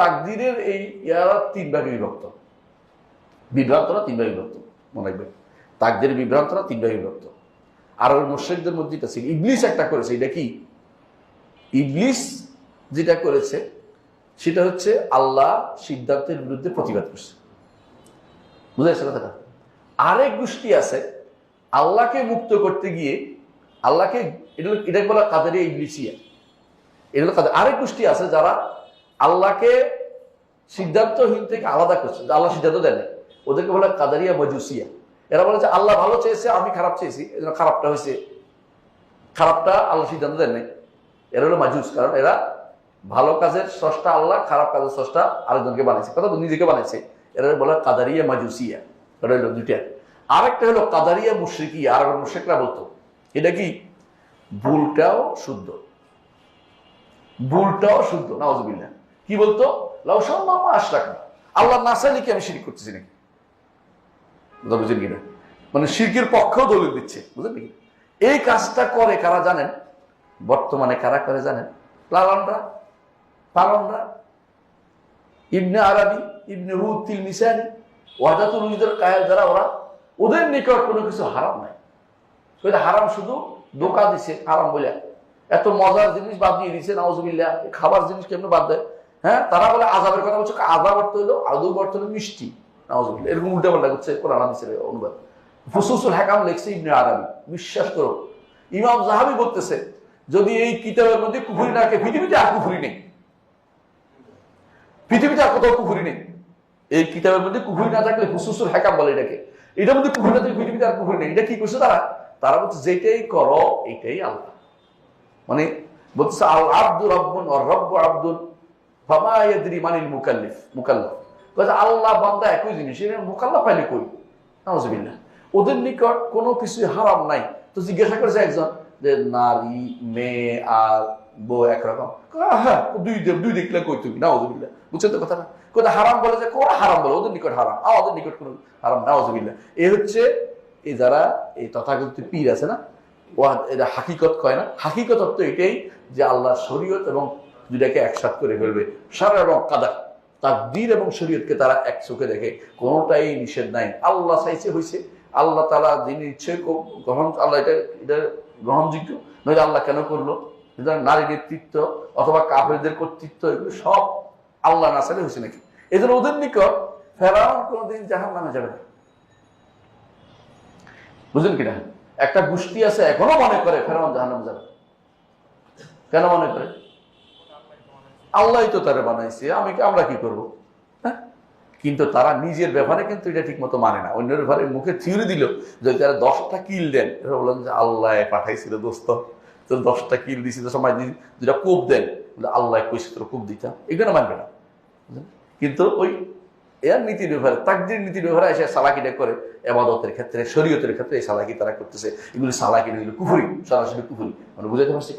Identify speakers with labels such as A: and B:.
A: তাকদিরের এই ইয়ারা তিন ভাগে বিভক্ত। বিভ্রান্তরা তিন ভাগে বিভক্ত, মনে রাখবেন তাকদিরের বিভ্রান্তরা তিন ভাগে বিভক্ত। আর ওই মোর্শেকদের মধ্যে এটা ছিল। ইবলিশ একটা করেছে, এটা কি? ইবলিশ যেটা করেছে, সেটা হচ্ছে আল্লাহ সিদ্ধান্তের বিরুদ্ধে প্রতিবাদ করছে। বুঝা যাচ্ছে কথাটা? আরেক গোষ্ঠী আছে, আল্লাহকে মুক্ত করতে গিয়ে আল্লাহকে, এটা এটাকে বলা কাদের ইবলিশিয়া এটা হলো কাদের আরেক গোষ্ঠী আছে যারা আল্লাহকে সিদ্ধান্তহীন থেকে আলাদা করছে আল্লাহ সিদ্ধান্ত দেয় না ওদেরকে বলে কাদারিয়া মজুসিয়া। এরা বলে যে আল্লাহ ভালো চেয়েছে, আমি খারাপ চেয়েছি এই জন্য খারাপটা হয়েছে। খারাপটা আল্লাহ সিদ্ধান্ত দেন নাই। এরা হলো মাজুস, কারণ এরা ভালো কাজের স্রষ্টা আল্লাহ, খারাপ কাজের স্রষ্টা আরেকজনকে বানাইছে কথা নিজেকে বানাইছে এরা বলে কাদারিয়া মাজুসিয়া। এটা হলো দুইটা। আরেকটা হলো কাদারিয়া মুশ্রিকি আর মুশ্রিকরা বলতো, এটা কি? ভুলটাও শুদ্ধ। ভুলটাও শুদ্ধ নাওজবিল্লা কি বলতো? লাউসাল মামা আশরাক আল্লাহ না কি আমি শিরিক করতেছি নাকি? বুঝেন কিনা? মানে শিরকের পক্ষেও দলিল দিচ্ছে বুঝলেন নাকি এই কাজটা করে কারা জানেন? বর্তমানে কারা করে জানেন? লালনরা, পালনরা। ইবনে আরবি, ইবনে হুদ তিল মিসানি ওয়াদাতুল উজদের কায়াল যারা, ওরা ওদের নিকট কোনো কিছু হারাম নাই। হারাম শুধু দোকা দিছে, হারাম বলে। এত মজার জিনিস বাদ দিয়ে দিছে, নাউজুবিল্লাহ। খাবার জিনিস কেমন বাদ দেয়? হ্যাঁ তারা বলে আজাবের কথা বলছে আজাব অর্থ হলো আদৌ অর্থ হলো মিষ্টি। এরকম উল্টা পাল্টা করছে কোরআন অনুবাদ। ফুসুসুল হাকাম লেখছে ইবনে আরবি। বিশ্বাস করো, ইমাম জাহাবি বলতেছে, যদি এই কিতাবের মধ্যে কুফুরি না থাকে পৃথিবীতে আর কুফুরি নেই। পৃথিবীতে আর কোথাও কুফুরি নেই। এই কিতাবের মধ্যে কুফুরি না থাকলে হুসুসুল হাকাম বলে এটাকে। এটার মধ্যে কুফুরি না থাকলে পৃথিবীতে আর কুফুরি নেই। এটা কি করছে তারা? তারা বলছে, যেটাই করো, এটাই আল্লাহ। মানে বলছে আল আব্দুল রব্বুন আর রব্বু আব্দুল আল্লাহ বান্দা একই জিনিস পাইলে কই? ওদের নিকট কোনো কিছু হারাম নাই। তো জিজ্ঞাসা করেছে একজন যে, নারী, মেয়ে আর বউ একরকম? হ্যাঁ দুই দেখলে কই তুমি? বুঝছেন তো কোথায় হারাম বলে যে, কোন হারাম বলে? ওদের নিকট হারাম। আমাদের নিকট কোনো হারাম না নাউজুবিল্লাহ। এ হচ্ছে এই যারা এই তথাকথিত পীর আছে না ও এটা হাকিকত কয় না? হাকিকত অর্থ এটাই যে, আল্লাহ শরীয়ত এবং দুটাকে একসাথ করে ফেলবে। সারা এবং কাদা। তাকদীর এবং শরীয়তকে তারা এক চোখে দেখে, কোনোটাই নিষেধ নাই। আল্লাহ চাইছে হয়েছে আল্লাহ তালা যিনি ইচ্ছে গ্রহণ, আল্লাহ এটা এটা গ্রহণযোগ্য। নইলে আল্লাহ কেন করল? নারী নেতৃত্ব অথবা কাফেরদের কর্তৃত্ব, এগুলো সব আল্লাহ না চাইলে হয়েছে নাকি? এই জন্য ওদের নিকট ফেরাউন কোনোদিন জাহান নামে যাবে না। বুঝলেন কিনা? একটা গোষ্ঠী আছে, এখনও মনে করে ফেরাউন জাহান নামে যাবে। কেন মনে করে? আল্লাহ তো তারা বানাইছে, আমি আমরা কি করব? হ্যাঁ? কিন্তু তারা নিজের ব্যাপারে কিন্তু এটা ঠিক মতো মানে না। অন্যের ব্যাপারে মুখে থিওরি দিল, যদি তারা দশটা কিল দেন, এরা বললেন যে আল্লাহ পাঠাইছিল দোস্ত। দশটা কিল দিছিল সময় দিন দুটা কূপ দেন। আল্লাহ কইছে কূপ দিতাম। এগুলো মানবে না। কিন্তু ওই এর নীতি ব্যবহারে তাকদির নীতি ব্যবহারে এসে সালাকিটা করে, এবাদতের ক্ষেত্রে, শরীয়তের ক্ষেত্রে এই সালাকি তারা করতেছে। এগুলি সালাকি এগুলো কুফুরি, সরাসরি কুফুরি। মানে বুঝাতে পারছি?